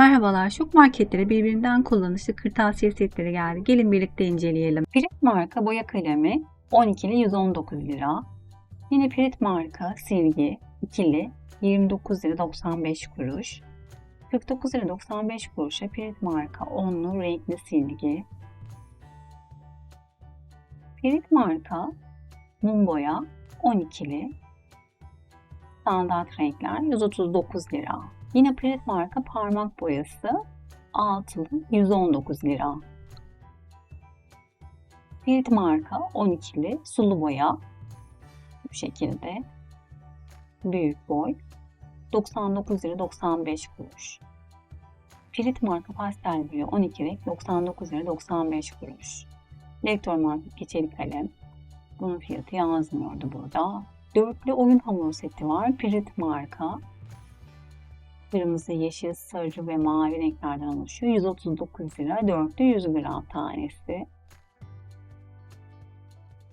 Merhabalar, şok marketlere birbirinden kullanışlı kırtasiye setleri geldi. Gelin birlikte inceleyelim. Pirit marka boya kalemi 12'li 119 lira. Yine Pirit marka silgi ikili 29 lira 95 kuruş. 49 lira 95 kuruşa Pirit marka 10'lu renkli silgi. Pirit marka mum boya 12'li standart renkler 139 lira. Yine Pirit marka parmak boyası altılı 119 lira. Pirit marka 12'li sulu boya bu şekilde büyük boy 99 lira 95 kuruş. Pirit marka pastel boya 12 renk 99 lira 95 kuruş. Lektör marka keçeli kalem. Bunun fiyatı yazmıyordu burada. Dörtlü oyun hamuru seti var. Pirit marka Kırmızı, yeşil, sarı ve mavi renklerden oluşuyor. 139 lira. Dörtlü 100 gram tanesi.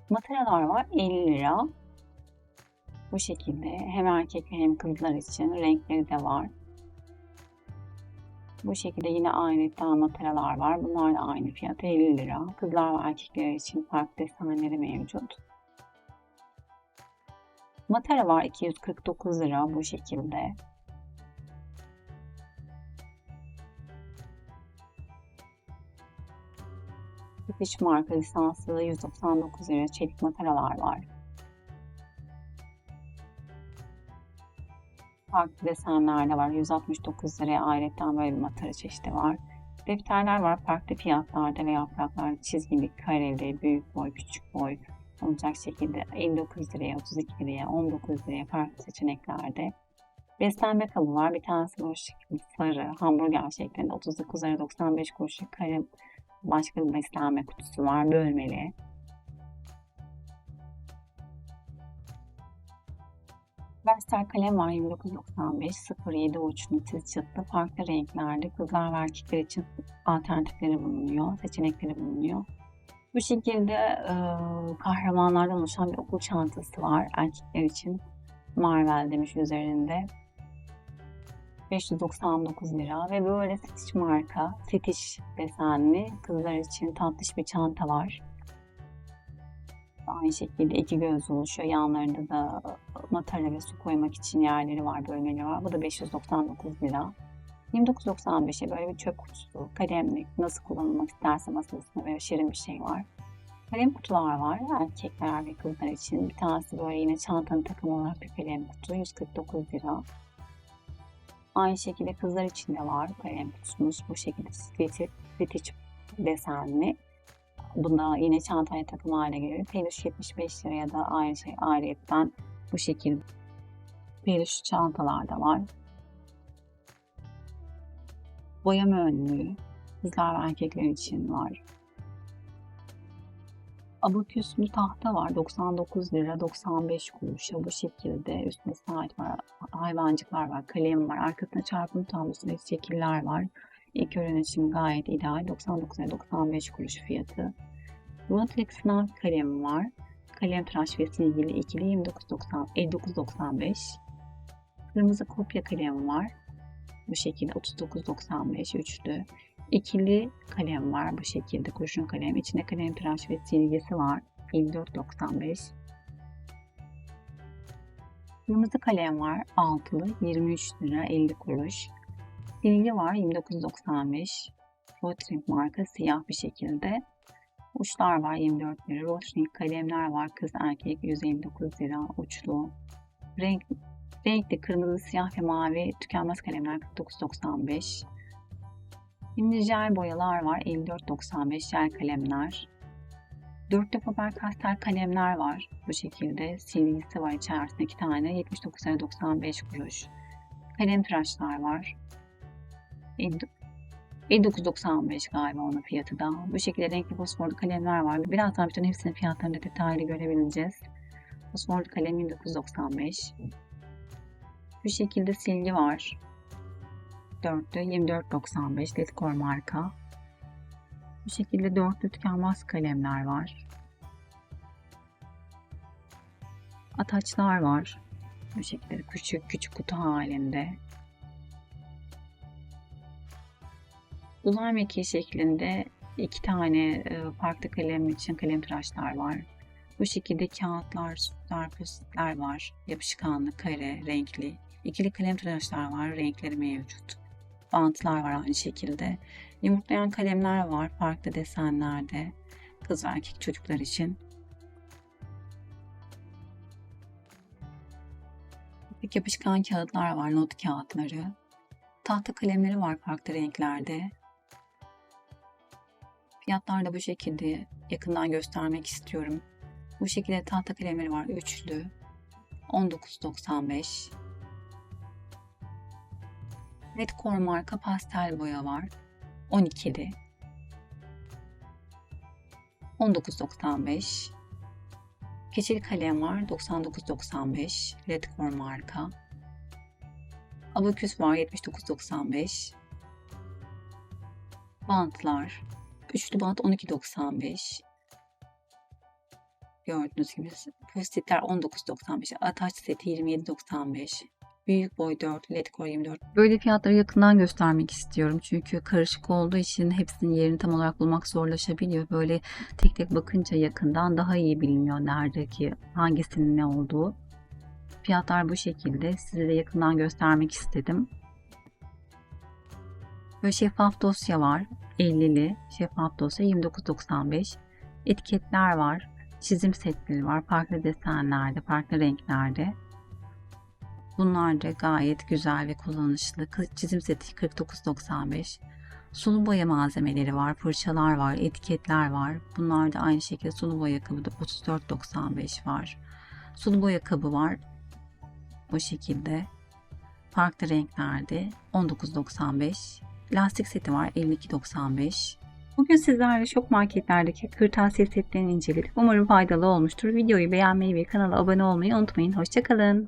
Mataralar var 50 lira. Bu şekilde hem erkekler hem kızlar için renkleri de var. Bu şekilde yine aynı mataralar var. Bunlar da aynı fiyat 50 lira. Kızlar ve erkekler için farklı desenleri mevcut. Matara var 249 lira bu şekilde. British marka lisanslı 199 lira çelik mataralar var. Farklı desenler var. 169 liraya ayrıca böyle bir matara çeşidi var. Defterler var farklı fiyatlarda ve yapraklar çizgili, kareli, büyük boy, küçük boy olacak şekilde 59 liraya, 32 liraya, 19 liraya farklı seçeneklerde. Beslenme kabı var. Bir tanesi boş sarı hamburger şeklinde 39 lira 95 kuruş kare Başka bir beslenme kutusu var. Bölmeli. Verstel kalem var 29.95 07 uçlu tiz farklı renklerde kızlar ve erkekler için alternatifleri bulunuyor, seçenekleri bulunuyor. Bu şekilde e, kahramanlardan oluşan bir okul çantası var erkekler için. Marvel demiş üzerinde. 599 lira ve böyle Stitch marka, Stitch desenli kızlar için tatlış bir çanta var. Aynı şekilde iki göz oluşuyor. Yanlarında da matara ve su koymak için yerleri var, bölmeleri var. Bu da 599 lira. 29.95'e böyle bir çöp kutusu, kalemlik, nasıl kullanılmak isterse masasında böyle şirin bir şey var. Kalem kutular var erkekler ve kızlar için. Bir tanesi böyle yine çantanın takımı olarak bir kalem kutu 149 lira. Aynı şekilde kızlar için de var kalem. Bu şekilde stitch desenli. Bunda yine çantaya takım haline geliyor. Peluş 75 liraya da aynı şey ayrıyetten bu şekilde peluş çantalar da var. Boyama önlüğü kızlar ve erkekler için var. Abaküslü tahta var. 99 lira 95 kuruşa bu şekilde. Üstünde saat var. Hayvancıklar var. Kalem var. Arkasında çarpım tablosu ve şekiller var. İlk ürün için gayet ideal. 99 lira 95 kuruş fiyatı. Rotlex sınav kalemi var. Kalem tıraş ve silgili ikili 29.90 59.95. Kırmızı kopya kalemi var. Bu şekilde 39.95 üçlü. İkili kalem var bu şekilde kurşun kalem. İçinde kalem tıraş ve silgisi var. 54.95. Kırmızı kalem var. Altılı 23 lira 50 kuruş. Silgi var 29.95. Rotring marka siyah bir şekilde. Uçlar var 24 lira. Rotring kalemler var. Kız erkek 159 lira uçlu. Renk, renkli kırmızı, siyah ve mavi tükenmez kalemler 49.95. Şimdi jel boyalar var. 54.95 jel kalemler. Dörtlü Faber Castell kalemler var. Bu şekilde silgisi var içerisinde iki tane. 79.95 kuruş. Kalem tıraşlar var. 59.95 galiba onun fiyatı da. Bu şekilde renkli fosforlu kalemler var. Birazdan bütün hepsinin fiyatlarını detaylı görebileceğiz. Fosforlu kalem 1995. Bu şekilde silgi var dörtlü 24.95 Ledkor marka. Bu şekilde dörtlü tükenmez kalemler var. Ataçlar var. Bu şekilde küçük küçük kutu halinde. Uzay mekiği şeklinde iki tane e, farklı kalem için kalem tıraşlar var. Bu şekilde kağıtlar, sütler, postitler var. Yapışkanlı, kare, renkli. İkili kalem tıraşlar var. Renkleri mevcut. Bantlar var aynı şekilde. Yumurtlayan kalemler var. Farklı desenlerde. Kız ve erkek çocuklar için. İpek yapışkan kağıtlar var. Not kağıtları. Tahta kalemleri var farklı renklerde. Fiyatlar da bu şekilde yakından göstermek istiyorum. Bu şekilde tahta kalemleri var üçlü. 19.95. Redcore marka pastel boya var. 12'li. 19.95. Keçeli kalem var 99.95. Redcore marka. Abaküs var 79.95. Bantlar. Üçlü bant 12.95. Gördüğünüz gibi postitler 19.95. Ataç seti 27.95. Büyük boy 4, LED core 24. Böyle fiyatları yakından göstermek istiyorum. Çünkü karışık olduğu için hepsinin yerini tam olarak bulmak zorlaşabiliyor. Böyle tek tek bakınca yakından daha iyi biliniyor neredeki hangisinin ne olduğu. Fiyatlar bu şekilde. Size de yakından göstermek istedim. Böyle şeffaf dosya var. 50'li şeffaf dosya 29.95. Etiketler var. Çizim setleri var. Farklı desenlerde, farklı renklerde. Bunlar da gayet güzel ve kullanışlı. Çizim seti 49.95. Sulu boya malzemeleri var, fırçalar var, etiketler var. Bunlar da aynı şekilde sulu boya kabı da 34.95 var. Sulu boya kabı var. Bu şekilde. Farklı renklerde 19.95. Lastik seti var 52.95. Bugün sizlerle şok marketlerdeki kırtasiye setlerini inceledik. Umarım faydalı olmuştur. Videoyu beğenmeyi ve kanala abone olmayı unutmayın. Hoşçakalın.